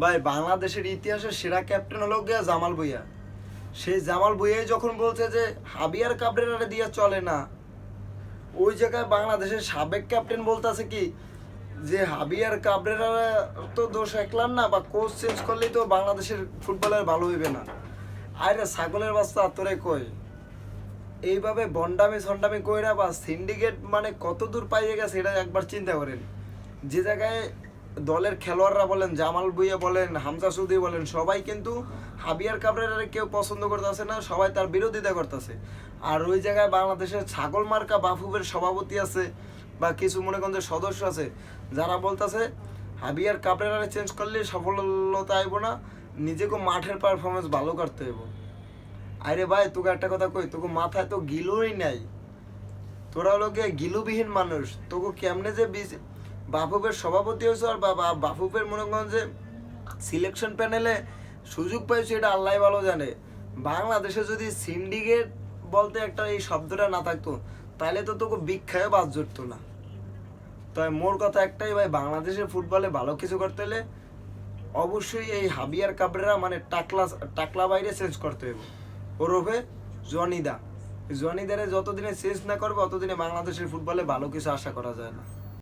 ভাই, বাংলাদেশের ইতিহাসের সেরা ক্যাপ্টেন হলো গিয়া জামাল ভুইয়া। সেই জামাল ভুইয়াই যখন বলছে যে, হাবিয়ার কাবরেরারে দিয়ে চলে না, ওই জায়গায় বাংলাদেশের সাবেক ক্যাপ্টেন বলতেছে কি, যে হাবিয়ার কাবরেরা তো দোষ একলাম না, বা কোচ চেঞ্জ করলেই তো বাংলাদেশের ফুটবলের ভালো হইবে না। আরে ছাগলের বাচ্চা, তোরে কই? এইভাবে বন্ডামি সন্ডামি কইরা বা সিন্ডিকেট মানে কত দূর পাইয়ে গেছে, এটা একবার চিন্তা করেন। যে জায়গায় দলের খেলোয়াড়রা বলেন, জামাল ভুইয়া বলেন, হামজা সুদি বলেন, সবাই কিন্তু হাবিয়ার কাবরেরারে কেউ পছন্দ করতেছে না, সবাই তার বিরোধিতা করতেছে। আর ওই জায়গায় বাংলাদেশের ছাগল মার্কা বাফুবের সভাপতি আছে, বা কিছু মনে করেন সদস্য আছে, যারা বলতেছে, হাবিয়ার কাবরেরারে চেঞ্জ করলে সফলতা আইব না, নিজেকে মাঠের পারফরমেন্স ভালো করতে হইব। আরে ভাই, তোকে একটা কথা কই, তোকে মাথায় তো গিলুই নাই। তোরা হলো গিয়ে গিলুবিহীন মানুষ, তোকে কেমনে যে বাফুফের সভাপতি হয়েছে আর বা বাফুফের মনে করেন যে সিলেকশন প্যানেলে সুযোগ পাইছে, এটা আল্লাহ ভালো জানে। বাংলাদেশে যদি সিন্ডিকেট বলতে একটা এই শব্দটা না থাকতো, তাহলে তো তোকে বিক্ষায় বাদ জুটতো না। তাই মোর কথা একটাই ভাই, বাংলাদেশের ফুটবলে ভালো কিছু করতে হলে অবশ্যই এই হাবিয়ার কাবরেরা মানে টাকলা টাকলা বাইরে চেঞ্জ করতে হবে ওর ওরফে জনিদা জনিদারে যতদিনে চেঞ্জ না করবে, অতদিনে বাংলাদেশের ফুটবলে ভালো কিছু আশা করা যায় না।